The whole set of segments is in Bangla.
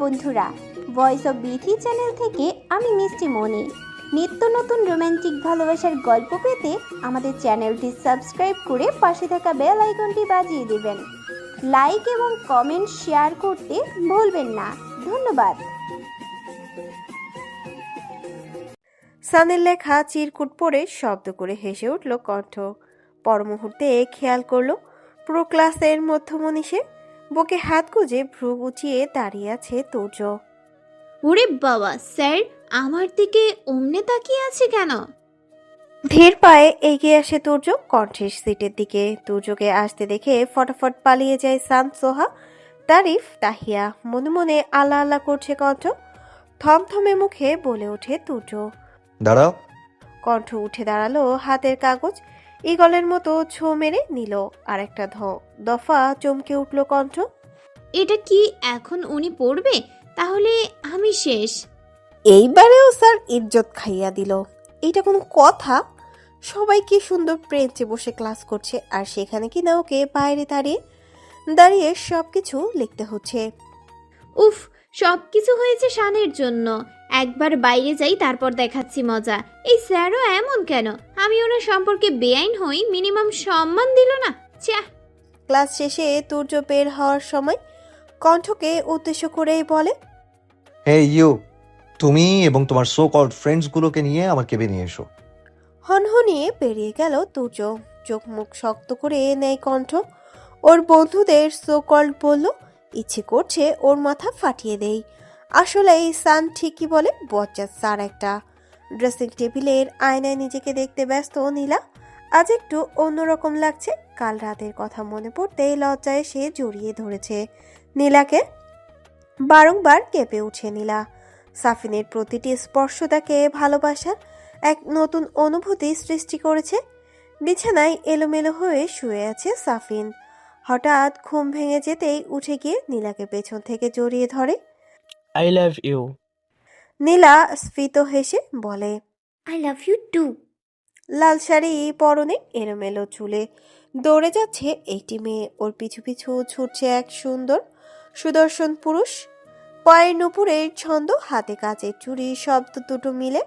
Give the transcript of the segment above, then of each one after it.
বন্ধুরা ভয়েস অফ বিথি চ্যানেল থেকে আমি মিষ্টি মনি নিত্য নতুন রোমান্টিক ভালোবাসার গল্প পেতে আমাদের চ্যানেলটি সাবস্ক্রাইব করে পাশে থাকা বেল আইকনটি বাজিয়ে দেবেন। লাইক এবং কমেন্ট শেয়ার করতে ভুলবেন না। ধন্যবাদ। সানের লেখা চিরকুট পড়ে শব্দ করে হেসে উঠল কণ্ঠ। পর মুহূর্তে খেয়াল করল, পুরো ক্লাসের মধ্যমনীষে বুকে হাত গুজে ভ্রু গুছিয়ে দাঁড়িয়ে আছে তুর্য। ওরে বাবা স্যার আমার দিকে অমনে তাকিয়ে আছে কেন? ধীর পায়ে এগিয়ে আসে তুর্য কণ্ঠের সিটের দিকে। তুর্যকে আসতে দেখে ফটাফট পালিয়ে যায় সান সোহা তারিফ তাহিয়া। মনে মনে আলা আলা করছে কণ্ঠ। থমথমে মুখে বলে ওঠে তুর্য। দাঁড়াও। কণ্ঠ উঠে দাঁড়াল হাতের কাগজ। ইগলের মতো ছো মেরে নিল আর একটা ধ। দফা চমকে উঠল কণ্ঠ। এটা কি এখন উনি পড়বে? তাহলে আমি শেষ। এইবারেও স্যার ইজ্জত খাইয়া দিল। এটা কোনো কথা? সবাই কি সুন্দর প্রেঞ্চে বসে ক্লাস করছে আর সেখানে কি না ওকে বাইরে দাঁড়িয়ে দাঁড়িয়ে সব কিছু লিখতে হচ্ছে। উফ সব কিছু হয়েছে শানের জন্য। একবার বাইরে যাই তারপর দেখাচ্ছি মজা। এই স্যারও এমন কেন? আমি ওনার সম্পর্কে বেআইন হই মিনিমাম সম্মান দিল না। চ্যাহ ক্লাস শেষে তুর্য বের হওয়ার সময় কণ্ঠকে উদ্দেশ্য করেই বলে হে ইউ তুমি এবং তোমার সো কল্ড ফ্রেন্ডসগুলোকে নিয়ে আমার কেবে নিয়ে এসো। হনহনিয়ে পেরিয়ে গেল তুর্য। চোখ মুখ শক্ত করে নেয় কণ্ঠ। ওর বন্ধুদের সোকল্ড বলল ইচ্ছে করছে ওর মাথা ফাটিয়ে দেই। আসলে এই সান ঠিকই বলে, বজ্জাত স্যার একটা। ড্রেসিং টেবিলের আয়নায় নিজেকে দেখতে ব্যস্ত নীলা। আজ একটু অন্যরকম লাগছে, কাল রাতের কথা মনে পড়তেই লজ্জায় সে জড়িয়ে ধরেছে। নীলাকে বারংবার কেঁপে উঠে নীলা। সাফিনের প্রতিটি স্পর্শ তাকে ভালোবাসার এক নতুন অনুভূতি সৃষ্টি করেছে। বিছানায় এলোমেলো হয়ে শুয়ে আছে সাফিন। হঠাৎ ঘুম ভেঙে যেতেই উঠে গিয়ে নীলাকে পেছন থেকে জড়িয়ে ধরে। আই লাভ ইউ নীলা স্ফীত হেসে বলে আই লাভ ইউ টু লাল শাড়ি পরনে এলোমেলো চুলে। দৌড়ে যাচ্ছে একটি মেয়ে। ওর পিছু পিছু ছুটছে এক সুন্দর সুদর্শন পুরুষ। পায়ের নুপুরের ছন্দ হাতে কাচের চুড়ি শব্দ দুটো মিলে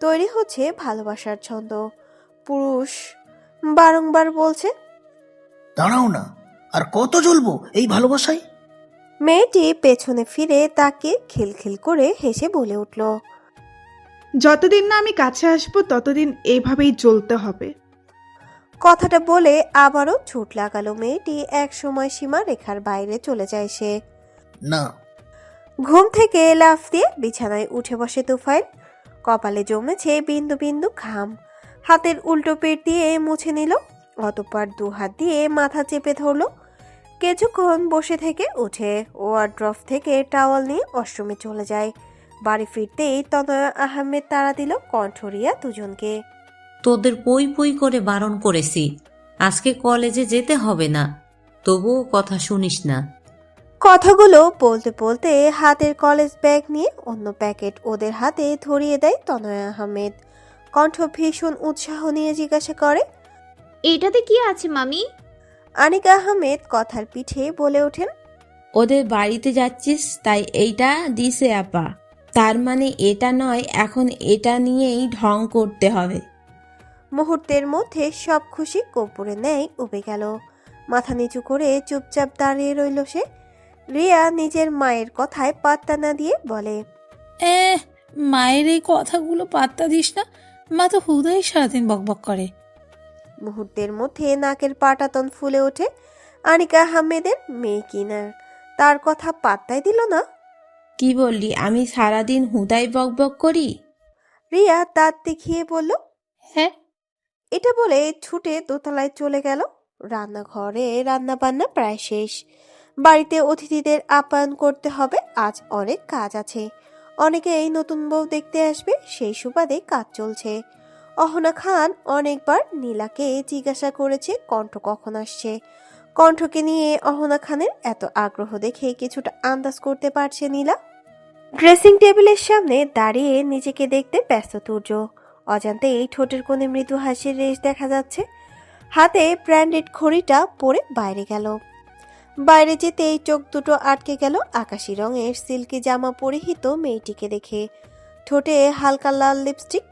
তৈরি হচ্ছে ভালোবাসার ছন্দ। পুরুষ বারংবার বলছে দাঁড়াও না। আর কত জ্বলবো এই ভালোবাসায়? মেয়েটি পেছনে ফিরে তাকে খিলখিল করে হেসে বলে উঠল যতদিন না আমি কাছে আসব ততদিন এইভাবেই জ্বলতে হবে। কথাটা বলে আবারও ছুট লাগালো মেয়েটি। এক সময় সীমা রেখার বাইরে চলে যায় সে। না। ঘুম থেকে লাফ দিয়ে বিছানায় উঠে বসে তুফাইল। কপালে জমেছে বিন্দু বিন্দু ঘাম। হাতের উল্টো পেট দিয়ে মুছে নিল। অতপর দু হাত দিয়ে মাথা চেপে ধরলো। কিছুক্ষণ বসে থেকে উঠে ওয়ার্ড্রফ থেকে টাওয়াল নিয়ে অষ্টমে চলে যায়। বাড়ি ফিরতেই তনয়া আহমেদ তাড়া দিল কণ্ঠরিয়া দুজনকে। তোদের পই পই করে বারণ করেছি। আজকে কলেজে যেতে হবে না। তবুও কথা শুনিস না। কথাগুলো বলতে বলতে হাতের কলেজ ব্যাগ নিয়ে অন্য প্যাকেট ওদের হাতে ধরিয়ে দেয় তনয়া আহমেদ। কণ্ঠ ভীষণ উৎসাহ নিয়ে জিজ্ঞাসা করে এটাতে কি আছে মামি? আনিক আহমেদ কথার পিঠে বলে ওঠেন ওদের বাড়িতে যাচ্ছিস তাই এইটা দিছে আপা। তার মানে এটা নয় এখন এটা নিয়েই ঢং করতে হবে। মুহূর্তের মধ্যে সব খুশি কপুরে নেয় উবে গেল। মাথা নিচু করে চুপচাপ দাঁড়িয়ে রইল সে। রিয়া নিজের মায়ের কথায় পাত্তা না দিয়ে বলে এ মায়ের এই কথাগুলো পাত্তা দিস না। মা তো হুদাই সারাদিন বকবক করে। মুহূর্তের মধ্যে নাকের পাটাতন ফুলে ওঠে আনিকা আহমেদের মেয়ে কিনার। তার কথা পাত্তাই দিল না। কি বললি? আমি সারাদিন হুদাই বকবক করি? রিয়া দাঁত দেখিয়ে বলল হ্যাঁ। এটা বলে ছুটে দোতলায় চলে গেল। রান্নাঘরে রান্না বান্না প্রায় শেষ। বাড়িতে অতিথিদের আপ্যায়ন করতে হবে আজ অনেক কাজ আছে। অনেকে এই নতুন বউ দেখতে আসবে সেই সুবাদে কাজ চলছে। অহনা খান অনেকবার নীলাকে জিজ্ঞাসা করেছে, কণ্ঠ কখন আসছে? কণ্ঠকে নিয়ে অহনা খানের এত আগ্রহ দেখে কিছুটা আন্দাজ করতে পারছে নীলা। ড্রেসিং টেবিলের সামনে দাঁড়িয়ে নিজেকে দেখতে ব্যস্ত তুর্য। অজান্তেই ঠোঁটের কোণে মৃদু হাসির রেশ দেখা যাচ্ছে। হাতে ব্র্যান্ডেড ঘড়িটা পরে বাইরে গেল। বাইরে যেতেই চোখ দুটো আটকে গেল আকাশি রঙের সিল্কি জামা পরিহিত মেয়েটিকে দেখে। ঠোঁটে হালকা লাল লিপস্টিক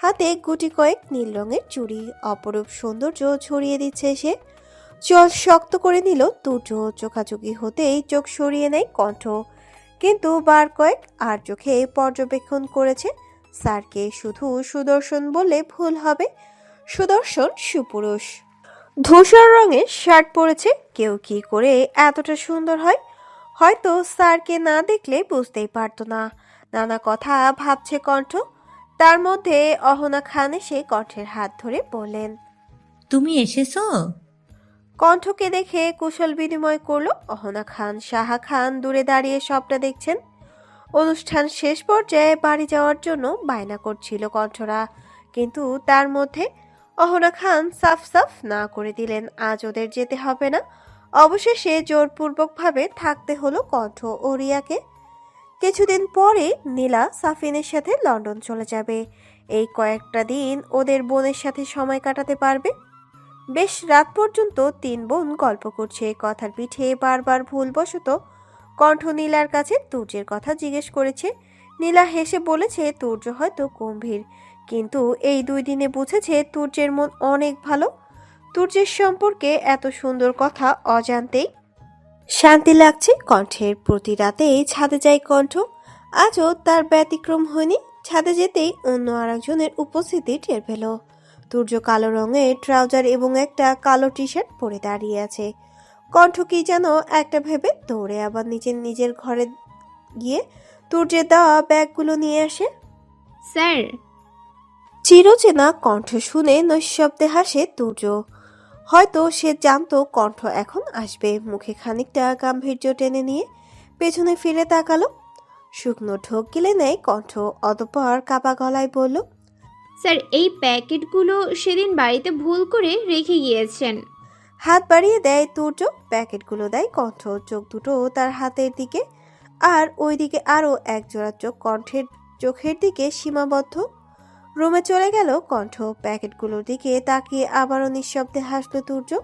হাতে গুটি কয়েক নীল রঙের চুড়ি, অপরূপ সৌন্দর্য ছড়িয়ে দিচ্ছে সে। চল শক্ত করে নিল দুটো চোখাচোখি হতেই চোখ সরিয়ে নেয় কণ্ঠ। কিন্তু বার কয়েক আর চোখে পর্যবেক্ষণ করেছে। স্যারকে শুধু সুদর্শন বললে ভুল হবে। সুদর্শন সুপুরুষ। ধূসর রঙের শার্ট পরেছে, কেউ কি করে এতটা সুন্দর হয়? হয়তো স্যারকে না দেখলে বুঝতেই পারতো না। নানা কথা ভাবছে কণ্ঠ। তার মধ্যে অহনা খান এসে কণ্ঠের হাত ধরে বললেন তুমি এসেছ? কণ্ঠকে দেখে কুশল বিনিময় করল অহনা খান। সাহা খান দূরে দাঁড়িয়ে সবটা দেখছেন। অনুষ্ঠান শেষ পর্যায়ে বাড়ি যাওয়ার জন্য বায়না করছিল কণ্ঠরা কিন্তু তার মধ্যে অহনা খান সাফ সাফ না করে দিলেন। আজ ওদের যেতে হবে না। অবশেষে জোরপূর্বকভাবে থাকতে হলো কণ্ঠ ও রিয়াকে কিছুদিন পরে নীলা সাফিনের সাথে লন্ডন চলে যাবে। এই কয়েকটা দিন ওদের বোনের সাথে সময় কাটাতে পারবে। বেশ রাত পর্যন্ত তিন বোন গল্প করছে, কথার পিঠে বারবার ভুলবশত কণ্ঠ নীলার কাছে তুর্যের কথা জিজ্ঞেস করেছে। নীলা হেসে বলেছে, তুর্য হয়তো গম্ভীর। কিন্তু এই দুই দিনে বুঝেছে, তুর্যের মন অনেক ভালো। তুর্যের সম্পর্কে এত সুন্দর কথা অজান্তেই শান্তি লাগছে কণ্ঠের প্রতি রাতে ছাদে যায় কণ্ঠ। আজও তার ব্যতিক্রম হয়নি। ছাদে যেতেই অন্য আরেকজনের উপস্থিতি টের পেল। সূর্য কালো রঙের ট্রাউজার এবং একটা কালো টি শার্ট পরে দাঁড়িয়ে আছে। কণ্ঠ কি যেন একটা ভেবে দৌড়ে আবার নিজের নিজের ঘরে গিয়ে তুর্যের দেওয়া ব্যাগগুলো নিয়ে আসে। স্যার। চিরচেনা কণ্ঠ শুনে নৈশব্দে হাসে তুর্য। হয়তো সে জানতো কণ্ঠ এখন আসবে। মুখে খানিকটা গাম্ভীর্য টেনে নিয়ে পেছনে ফিরে তাকালো। শুকনো ঢোক গিলে নেয় কণ্ঠ অতপর কাপা গলায় বলল স্যার এই প্যাকেটগুলো সেদিন বাড়িতে ভুল করে রেখে গিয়েছেন। হাত বাড়িয়ে দেয় তুর্য প্যাকেটগুলো দেয় কণ্ঠ চোখ দুটো তার হাতের দিকে আর ওইদিকে আরও এক জোড়া চোখ কণ্ঠের চোখের দিকে সীমাবদ্ধ। রুমে চলে গেল কণ্ঠ প্যাকেটগুলোর দিকে তাকিয়ে আবারও নিঃশব্দে হাসলো তুর্য।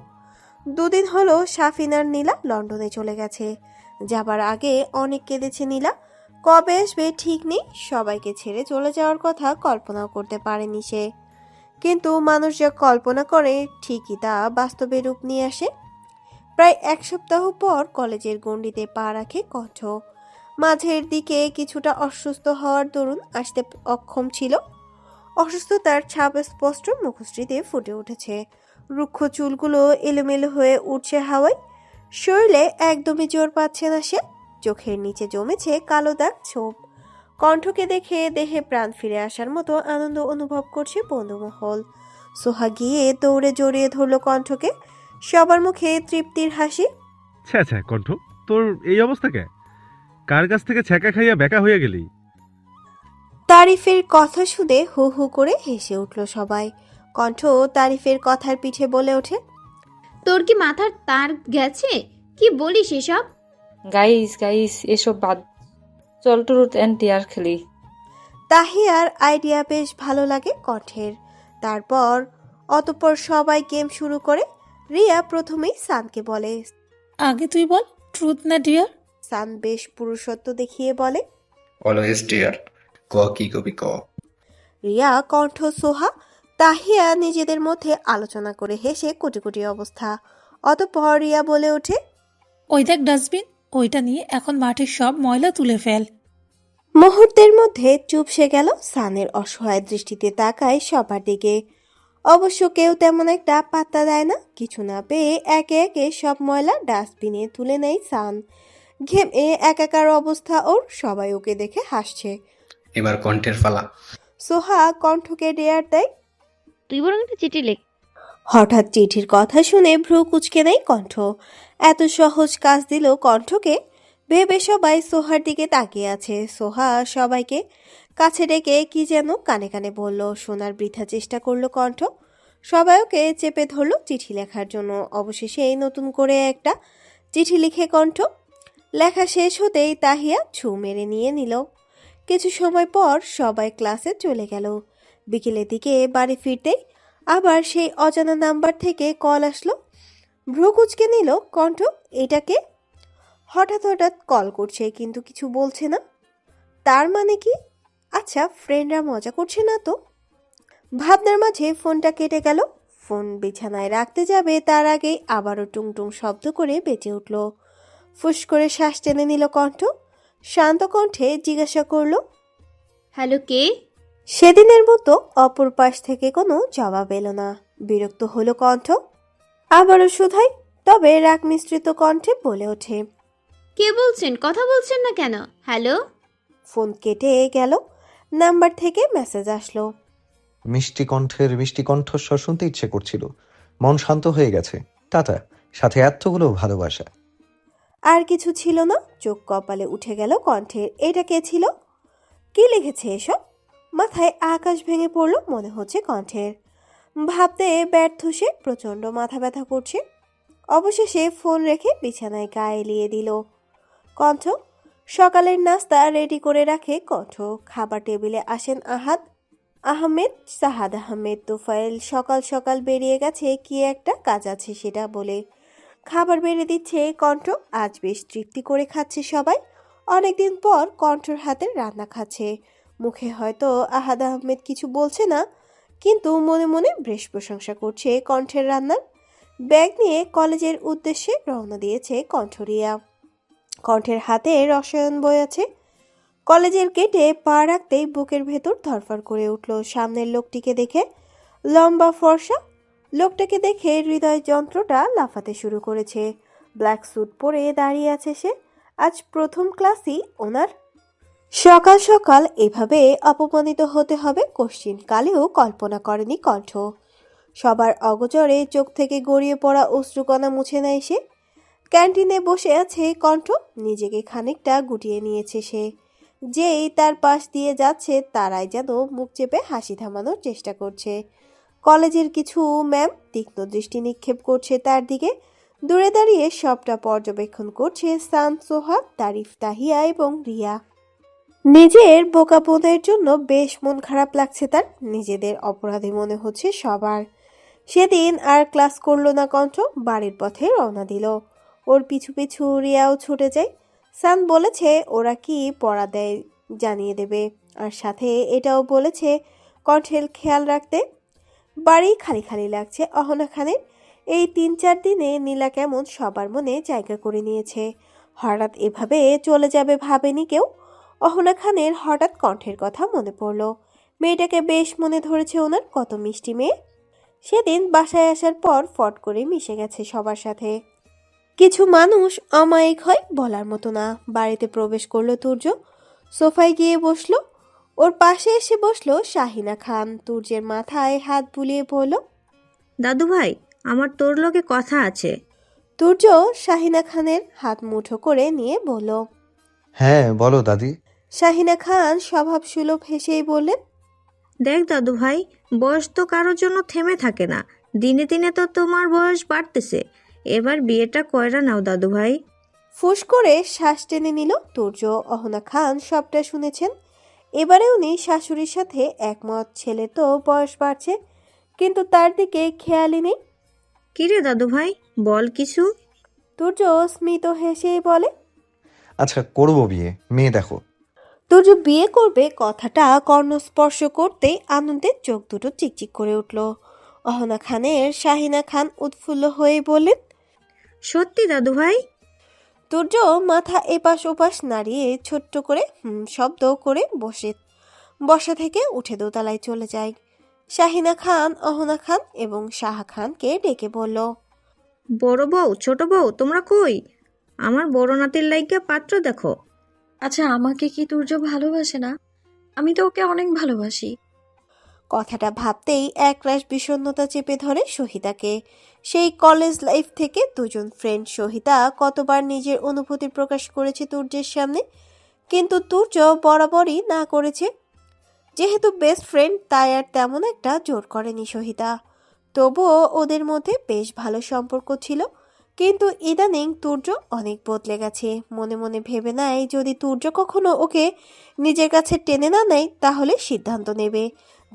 দুদিন হলো সাফিনার নীলা লন্ডনে চলে গেছে। যাবার আগে অনেক কেঁদেছে নীলা। কবে আসবে ঠিক নেই, সবাইকে ছেড়ে চলে যাওয়ার কথা কল্পনাও করতে পারেনি সে। কিন্তু মানুষ যা কল্পনা করে, ঠিকই তা বাস্তবে রূপ নিয়ে আসে। প্রায় এক সপ্তাহ পর কলেজের গণ্ডিতে পা রাখে কণ্ঠ। মাঝের দিকে কিছুটা অসুস্থ হওয়ার দরুন আসতে অক্ষম ছিল। অসুস্থতার ছাপ স্পষ্ট মুখশ্রীতে ফুটে উঠেছে। রুক্ষ চুলগুলো এলোমেলো হয়ে উঠছে হাওয়ায়। শরীরে একদমই জোর পাচ্ছে না সে। চোখের নিচে জমেছে কালো দাগ ছোপ। কণ্ঠকে দেখে দেহে প্রাণ ফিরে আসার মতো আনন্দ অনুভব করছে বন্ধুমহল। সোহা গিয়ে দৌড়ে জড়িয়ে ধরলো কণ্ঠকে। সবার মুখে তৃপ্তির হাসি। ছ্যা ছ্যা, কণ্ঠ, তোর এই অবস্থা কে? কার কাছ থেকে ছ্যাঁকা খাইয়া বেকা হয়ে গেলি? তারিফের কথা শুনে হু হু করে হেসে উঠল সবাই। কণ্ঠ তারিফের কথার পিঠে বলে ওঠে তোর কি মাথার তার গেছে? কি বলিস এসব? গাইস গাইস এসব বাদ। চল ট্রুথ অ্যান্ড টিয়ার খেলি। তাহিয়ার আইডিয়া বেশ ভালো লাগে কণ্ঠের। তারপর অতপর সবাই গেম শুরু করে। রিয়া প্রথমেই সানকে বলে আগে তুই বল ট্রুথ না ডিয়ার সান বেশ পুরুষত্ব দেখিয়ে বলে অলওয়েজ ডিয়ার ক কি কবি ক। রিয়া কণ্ঠ সোহা তাহিয়া নিজেদের মধ্যে আলোচনা করে হেসে কোটি কোটি অবস্থা। অতপর রিয়া বলে ওঠে ওই দেখ ডাস্টবিন ওইটা নিয়ে এখন মাঠের সব ময়লা তুলে ফেল। মুহূর্তের মধ্যে চুপসে গেল সানের অসহায় দৃষ্টিতে তাকায় সবার দিকে। অবশ্য কেউ তেমন একটা পাত্তা দেয় না কিছু না পেয়ে একে একে সব ময়লা ডাস্টবিনে তুলে নেয় সান। ঘেমে একাকার অবস্থা ওর সবাই ওকে দেখে হাসছে। এবার কণ্ঠের ফালা। সোহা কণ্ঠকে ডেয়ার দেয়। তুই বরং একটা চিঠি লেখ। হঠাৎ চিঠির কথা শুনে ভ্রু কুচকে নেয় কণ্ঠ। এত সহজ কাজ দিল কণ্ঠকে। ভেবে সবাই সোহার দিকে তাকিয়ে আছে। সোহা সবাইকে কাছে ডেকে কি যেন কানে কানে বলল। শোনার বৃথা চেষ্টা করল কণ্ঠ। সবাই ওকে চেপে ধরলো চিঠি লেখার জন্য। অবশেষে এই নতুন করে একটা চিঠি লিখে কণ্ঠ। লেখা শেষ হতেই তাহিয়া ছু মেরে নিয়ে নিল। কিছু সময় পর সবাই ক্লাসে চলে গেল। বিকেলের দিকে বাড়ি ফিরতে আবার সেই অজানা নাম্বার থেকে কল আসলো। ভ্রু কুচকে নিল, কণ্ঠ, এটাকে? হঠাৎ হঠাৎ কল করছে, কিন্তু কিছু বলছে না। তার মানে কি? আচ্ছা ফ্রেন্ডরা মজা করছে না তো? ভাবনার মাঝে ফোনটা কেটে গেল। ফোন বিছানায় রাখতে যাবে, তার আগে আবারও টুংটুং শব্দ করে বেঁচে উঠল। ফুস করে শ্বাস টেনে নিল কণ্ঠ। শান্ত কণ্ঠে জিজ্ঞাসা করল হ্যালো কে? সেদিনের মতো অপর পাশ থেকে কোনো জবাব এলো না। বিরক্ত হলো কণ্ঠ আবারও শুধাই তবে রাগ মিশ্রিত কণ্ঠে বলে ওঠে কে বলছেন? কথা বলছেন না কেন? হ্যালো? ফোন কেটে গেল নাম্বার থেকে মেসেজ আসলো মিষ্টি কণ্ঠের মিষ্টি কণ্ঠস্বর শুনতে ইচ্ছে করছিল। মন শান্ত হয়ে গেছে। টাটা সাথে এতগুলো ভালোবাসা। আর কিছু ছিল না। চোখ কপালে উঠে গেল কণ্ঠের এটা কে ছিল? কি লিখেছে এসব? মাথায় আকাশ ভেঙে পড়ল মনে হচ্ছে কণ্ঠের। ভাবতে ব্যর্থ সে, প্রচণ্ড মাথা ব্যথা করছে। অবশেষে ফোন রেখে বিছানায় গায়ে এলিয়ে দিল। কণ্ঠ, সকালের নাস্তা রেডি করে রাখে। কণ্ঠ, খাবার টেবিলে আসেন আহাদ। আহমেদ, সাহাদ আহমেদ, তোফায়েল সকাল সকাল বেরিয়ে গেছে, কি একটা কাজ আছে সেটা বলে। খাবার বেড়ে দিচ্ছে কণ্ঠ। আজ বেশ তৃপ্তি করে খাচ্ছে সবাই। অনেকদিন পর কণ্ঠর হাতের রান্না খাচ্ছে। মুখে হয়তো আহাদ আহমেদ কিছু বলছে না, কিন্তু মনে মনে বেশ প্রশংসা করছে কণ্ঠের রান্নার। ব্যাগ নিয়ে কলেজের উদ্দেশ্যে রওনা দিয়েছে কণ্ঠরিয়া কণ্ঠের হাতে রসায়ন বই আছে। কলেজের গেটে পা রাখতেই বুকের ভেতর ধরফর করে উঠল সামনের লোকটিকে দেখে। লম্বা ফর্সা লোকটাকে দেখে হৃদয় যন্ত্রটা লাফাতে শুরু করেছে। ব্ল্যাক স্যুট পরে দাঁড়িয়ে আছে সে। আজ প্রথম ক্লাসই ওনার। সকাল সকাল এভাবে অপমানিত হতে হবে কোশ্চিন কালেও কল্পনা করেনি কণ্ঠ। সবার অগচরে চোখ থেকে গড়িয়ে পড়া অশ্রুকণা মুছে নেয় সে। ক্যান্টিনে বসে আছে কণ্ঠ। নিজেকে খানিকটা গুটিয়ে নিয়েছে সে। যেই তার পাশ দিয়ে যাচ্ছে, তারাই যেন মুখ চেপে হাসি থামানোর চেষ্টা করছে। কলেজের কিছু ম্যাম তীক্ষ্ণ দৃষ্টি নিক্ষেপ করছে তার দিকে। দূরে দাঁড়িয়ে সবটা পর্যবেক্ষণ করছে সান সোহাগ, তারিফ তাহিয়া এবং রিয়া। নিজের বোকা বোনের জন্য বেশ মন খারাপ লাগছে তার। নিজেদের অপরাধী মনে হচ্ছে সবার। সেদিন আর ক্লাস করল না কণ্ঠ, বাড়ির পথে রওনা দিল। ওর পিছু পিছু রিয়াও ছুটে যায়। সান বলেছে, ওরা কি পড়া দেয় জানিয়ে দেবে। আর সাথে এটাও বলেছে, কণ্ঠের খেয়াল রাখতে। বাড়ি খালি খালি লাগছে অহনা খানের। এই তিন চার দিনে নীলা কেমন সবার মনে জায়গা করে নিয়েছে। হঠাৎ এভাবে চলে যাবে ভাবেনি কেউ? অহনা খানের হঠাৎ কণ্ঠের কথা মনে পড়ল। মেয়েটাকে বেশ মনে ধরেছে ওনার, কত মিষ্টি মেয়ে। সেদিন বাসায় আসার পর ফট করে মিশে গেছে সবার সাথে। কিছু মানুষ অমায়িক হয় বলার মতো না। বাড়িতে প্রবেশ করল তুর্য। সোফায় গিয়ে বসল। ওর পাশে এসে বসল শাহিনা খান। তুর্যের মাথায় হাত বুলিয়ে বলল দাদু ভাই আমার তোর লগে কথা আছে। তুর্য শাহিনা খানের হাত মুঠো করে নিয়ে বলল হ্যাঁ বলো দাদি। শাহিনা খান স্বভাব সুলভ হেসেই বললেন দেখ দাদু ভাই বয়স তো কারোর জন্য থেমে থাকে না। দিনে দিনে তো তোমার বয়স বাড়তেছে। এবার বিয়েটা কয়রা নাও দাদু ভাই ফুস করে শ্বাস টেনে নিল তুর্য। অহনা খান সবটা শুনেছেন। এবারে উনি শাশুড়ির সাথে একমত। ছেলে তো বয়স বাড়ছে কিন্তু তার দিকে খেয়ালই নেই। কিরে দাদু ভাই বল কিছু? তুর্য স্মিত হেসেই বলে আচ্ছা করব বিয়ে মেয়ে দেখো। তুর্য বিয়ে করবে কথাটা কর্ণস্পর্শ করতেই আনন্দে চোখ দুটো চিকচিক করে উঠল। অহনা খানের শাহিনা খান উৎফুল্ল হয়ে বললেন সত্যি দাদু ভাই তুর্য মাথা এপাশ ওপাশ নাড়িয়ে ছোট্ট করে শব্দ করে বসে বসা থেকে উঠে দোতলায় চলে যায়। শাহিনা খান অহনা খান এবং শাহা খানকে ডেকে বলল বড় বউ ছোট বউ তোমরা কই? আমার বড় নাতির লাইগা পাত্র দেখো। আচ্ছা আমাকে কি তুর্য ভালোবাসে না? আমি তো ওকে অনেক ভালোবাসি। কথাটা ভাবতেই একরাশ বিষণ্ণতা চেপে ধরে সহিতাকে। সেই কলেজ লাইফ থেকে দুজন ফ্রেন্ড সহিতা কতবার নিজের অনুভূতি প্রকাশ করেছে তুর্যের সামনে, কিন্তু তুর্য বরাবরই না করেছে। যেহেতু বেস্ট ফ্রেন্ড তাই আর তেমন একটা জোর করেনি সহিতা। তবুও ওদের মধ্যে বেশ ভালো সম্পর্ক ছিল, কিন্তু ইদানিং তুর্য অনেক বদলে গেছে। মনে মনে ভেবে নেয়, যদি তুর্য কখনো ওকে নিজের কাছে টেনে না নেয়, তাহলে সিদ্ধান্ত নেবে।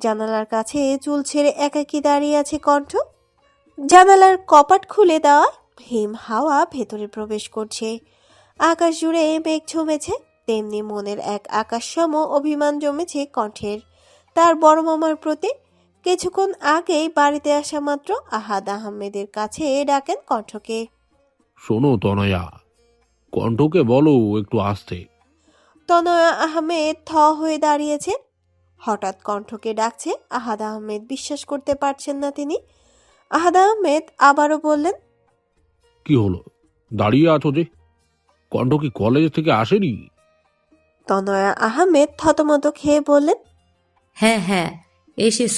জানালার কাছে চুল ছেড়ে একাকি দাঁড়িয়ে আছে কণ্ঠ। জানালার কপাট খুলে দেওয়া হিম হাওয়া ভেতরে প্রবেশ করছে। আকাশ জুড়ে মেঘ জমেছে তেমনি মনের এক আকাশসম অভিমান জমেছে কণ্ঠের। তার বড় মামার প্রতি কিছুক্ষণ আগেই বাড়িতে আসা মাত্র আহাদ আহমেদের কাছে ডাকেন কণ্ঠকে। শোনো তনয়া কণ্ঠকে বলো একটু আসতে। তনয়া আহমেদ থ হয়ে দাঁড়িয়েছে হঠাৎ কণ্ঠকে ডাকছে আহাদ আহমেদ। বিশ্বাস করতে পারছেন না তিনি। আহাদ আহমেদ আবারও বললেন কি হলো? দাঁড়িয়ে আছো যে? কণ্ঠ কি কলেজ থেকে আসেনি? তনয়া আহমেদ থতমত খেয়ে বললেন হ্যাঁ হ্যাঁ এসেছ।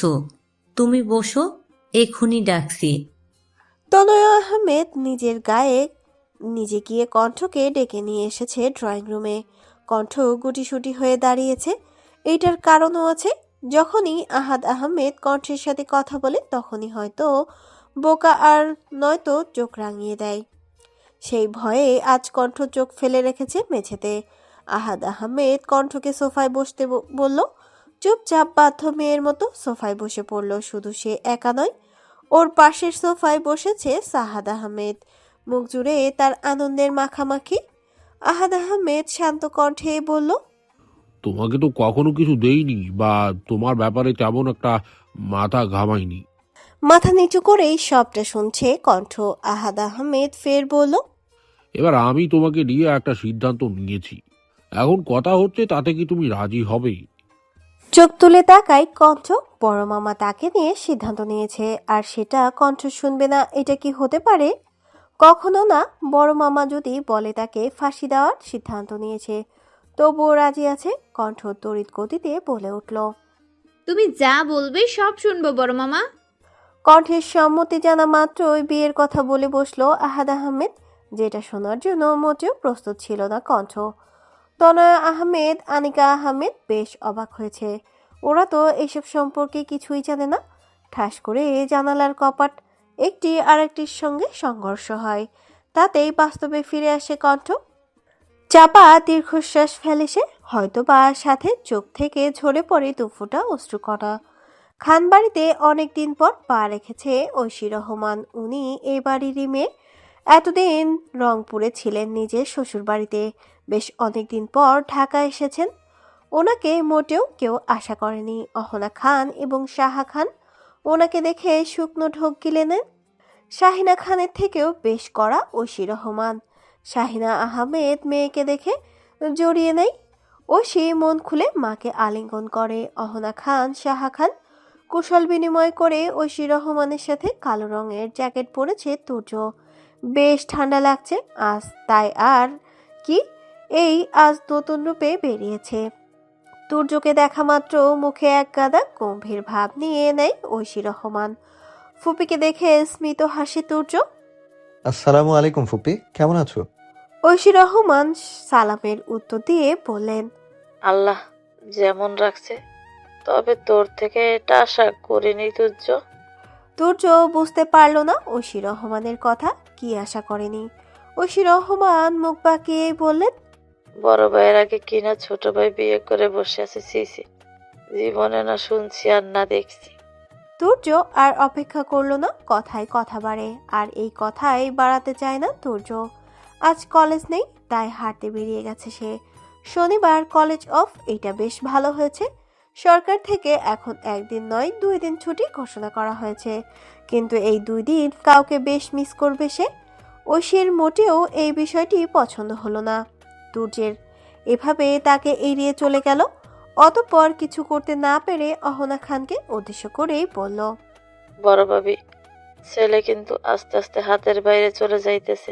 তুমি বসো এক্ষুনি ডাকছি। তনয়া আহমেদ নিজের গায়ে নিজে গিয়ে কণ্ঠকে ডেকে নিয়ে এসেছে ড্রয়িং রুমে। কণ্ঠ গুটিসুটি হয়ে দাঁড়িয়েছে। এইটার কারণও আছে। যখনই আহাদ আহমেদ কণ্ঠের সাথে কথা বলে, তখনই হয়তো বোকা আর নয়তো চোখ রাঙিয়ে দেয়। সেই ভয়ে আজ কণ্ঠ চোখ ফেলে রেখেছে মেঝেতে। আহাদ আহমেদ কণ্ঠকে সোফায় বসতে বলল, চুপচাপ বাধ্য মেয়ের মতো সোফায় বসে পড়ল। শুধু সে একা নয়, ওর পাশের সোফায় বসেছে সাহাদ আহমেদ। মুখ জুড়ে তার আনন্দের মাখামাখি। আহাদ আহমেদ শান্ত কণ্ঠে বলল তোমাকে তো কখনো কিছু দেইনি বা তোমার ব্যাপারে তেমন একটা মাথা ঘামাইনি। মাথা নিচু করেই সবটা শুনছে কণ্ঠ আহাদ আহমেদ ফের বলল এবার আমি তোমাকে নিয়ে একটা সিদ্ধান্ত নিয়েছি। এখন কথা হচ্ছে তাতে কি তুমি রাজি হবে? চোখ তুলে তাকায় কণ্ঠ বড় মামা তাকে নিয়ে সিদ্ধান্ত নিয়েছে আর সেটা কণ্ঠ শুনবে না এটা কি হতে পারে? কখনো না বড় মামা যদি বলে তাকে ফাঁসি দেওয়ার সিদ্ধান্ত নিয়েছে। তবুও রাজি আছে কণ্ঠ তড়িৎ গতিতে বলে উঠল। তুমি যা বলবে সব শুনব বড় মামা। কণ্ঠের সম্মতি জানা মাত্রই বিয়ের কথা বলে বসল আহাদ আহমেদ যেটা শোনার জন্য মোটেও প্রস্তুত ছিল না কণ্ঠ। তনয়া আহমেদ আনিকা আহমেদ বেশ অবাক হয়েছে। ওরা তো এসব সম্পর্কে কিছুই জানে না। ঠাস করে জানালার কপাট একটি আরেকটির সঙ্গে সংঘর্ষ হয়। তাতেই বাস্তবে ফিরে আসে কণ্ঠ। চাপা দীর্ঘশ্বাস ফেলে সে হয়তো বা সাথে চোখ থেকে ঝরে পড়ে দুফোঁটা অশ্রুকণা খানবাড়িতে অনেক দিন পর পা রেখেছে ঐশী রহমান। উনি এই বাড়িরই মেয়ে। এতদিন রংপুরে ছিলেন নিজের শ্বশুরবাড়িতে। বেশ অনেকদিন পর ঢাকা এসেছেন। ওনাকে মোটেও কেউ আশা করেনি। অহনা খান এবং সাহা খান ওনাকে দেখে শুকনো ঢোক গিলে নেন। শাহিনা খানের থেকেও বেশ করা ঐশী রহমান। শাহিনা আহমেদ মেয়েকে দেখে জড়িয়ে নেয়। ঐশী মন খুলে মাকে আলিঙ্গন করে। অহনা খান সাহা খান কুশল বিনিময় করে ঐশী রহমানের সাথে কালো রঙের জ্যাকেট পরেছে তুর্য। বেশ ঠান্ডা লাগছে, আজ তাই আর কি? এই আজ নতুন রূপে বেরিয়েছে। তুর্যকে দেখা মাত্র মুখে এক গাদা গম্ভীর ভাব নিয়ে নেয় ঐশী রহমান। ফুপিকে দেখে স্মিত হাসি তুর্য। আসসালামু আলাইকুম ফুপি কেমন আছো? ঐশী রহমান সালামের উত্তর দিয়ে বললেন আল্লাহ যেমন রাখছে তবে তোর থেকে এটা আশা করিনি তুজ্জ তুর্য বুঝতে পারল না ঐশী রহমানের কথা কি আশা করেনি। ঐশী রহমান মুখ বাঁকিয়ে বললেন বড় ভাইয়ের আগে কিনা ছোট ভাই বিয়ে করে বসে আছে সিসি জীবনে না শুনছি আর না দেখছি। তুর্য আর অপেক্ষা করল না, কথায় কথা বাড়ে। আর এই কথাই বাড়াতে চায় না তুর্য আজ কলেজ নেই, তাই হাঁটতে বেরিয়ে গেছে সে। শনিবার কলেজ অফ এটা বেশ ভালো হয়েছে। সরকার থেকে এখন একদিন নয়, দুই দিন ছুটি ঘোষণা করা হয়েছে। কিন্তু এই দুই দিন কাউকে বেশ মিস করবে সে। ঐশীর মোটেও এই বিষয়টি পছন্দ হলো না। তুর্যের এভাবে তাকে এড়িয়ে চলে গেল। অতঃপর কিছু করতে না পেরে অহনা খানকে উদ্দেশ্য করেই বলল বড় ভাবি ছেলে কিন্তু আস্তে আস্তে হাতের বাইরে চলে যাইতেছে।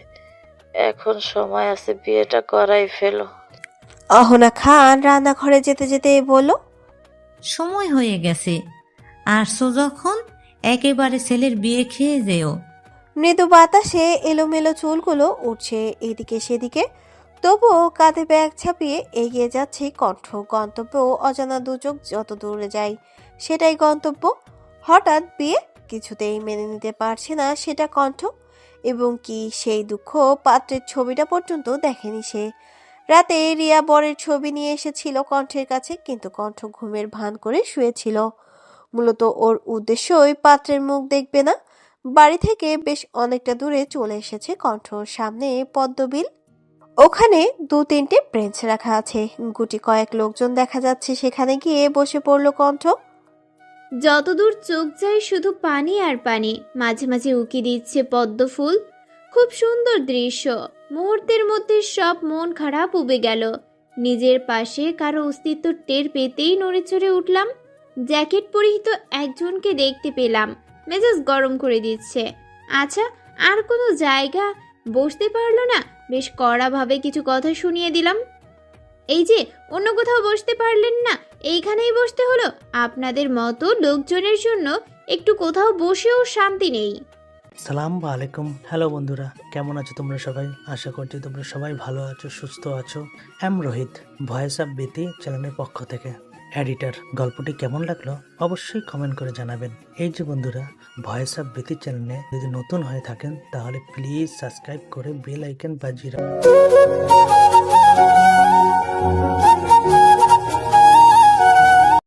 এখন সময় আছে বিয়েটা করাই ফেলো। অহনা খান রান্নাঘরে যেতে যেতে বলল সময় হয়ে গেছে। আসছো যখন? একেবারে ছেলের বিয়ে খেয়ে যেও। মৃদু বাতাসে এলোমেলো চুলগুলো উঠছে এদিকে সেদিকে। তবুও কাঁধে ব্যাগ ছাপিয়ে এগিয়ে যাচ্ছে কণ্ঠ। গন্তব্য অজানা দুচোখ যত দূরে যায়, সেটাই গন্তব্য। হঠাৎ বিয়ে কিছুতেই মেনে নিতে পারছে না সেটা কণ্ঠ। এবং কি সেই দুঃখ পাত্রের ছবিটা পর্যন্ত দেখেনি সে। রাতে রিয়া বরের ছবি নিয়ে এসেছিল কণ্ঠের কাছে, কিন্তু কণ্ঠ ঘুমের ভান করে শুয়েছিল। মূলত ওর উদ্দেশ্যই পাত্রের মুখ দেখবে না। বাড়ি থেকে বেশ অনেকটা দূরে চলে এসেছে কণ্ঠ সামনে পদ্মবিল। ওখানে দু তিনটে ব্রেঞ্চ রাখা আছে। গুটি কয়েক লোকজন দেখা যাচ্ছে সেখানে গিয়ে বসে পড়ল কণ্ঠ। যতদূর চোখ যায় শুধু পানি আর পানি। মাঝে মাঝে উকি দিচ্ছে পদ্ম ফুল। খুব সুন্দর দৃশ্য। মুহূর্তের মধ্যে সব মন খারাপ উবে গেল। নিজের পাশে কারও অস্তিত্ব টের পেতেই নড়ে চড়ে উঠলাম। জ্যাকেট পরিহিত একজনকে দেখতে পেলাম। মেজাজ গরম করে দিচ্ছে। আচ্ছা আর কোনো জায়গা? বসতে পারল না? বেশ কড়াভাবে কিছু কথা শুনিয়ে দিলাম। এই যে, অন্য কোথাও বসতে পারলেন না, এইখানেই বসতে হলো। আপনাদের মতো লোকজনের জন্য একটু কোথাও বসেও শান্তি নেই। সালাম আলাইকুম। হ্যালো বন্ধুরা, কেমন আছো তোমরা সবাই? আশা করছি তোমরা সবাই ভালো আছো, সুস্থ আছো। Am Rohit voice of B T চ্যানেলের পক্ষ থেকে। এডিটর গল্পটি কেমন লাগল অবশ্যই কমেন্ট করে জানাবেন। এই যে বন্ধুরা ভয়েস অফ বৃতি চ্যানেলে যদি নতুন হয়ে থাকেন, তাহলে প্লিজ সাবস্ক্রাইব করে বেল আইকন বাজিয়ে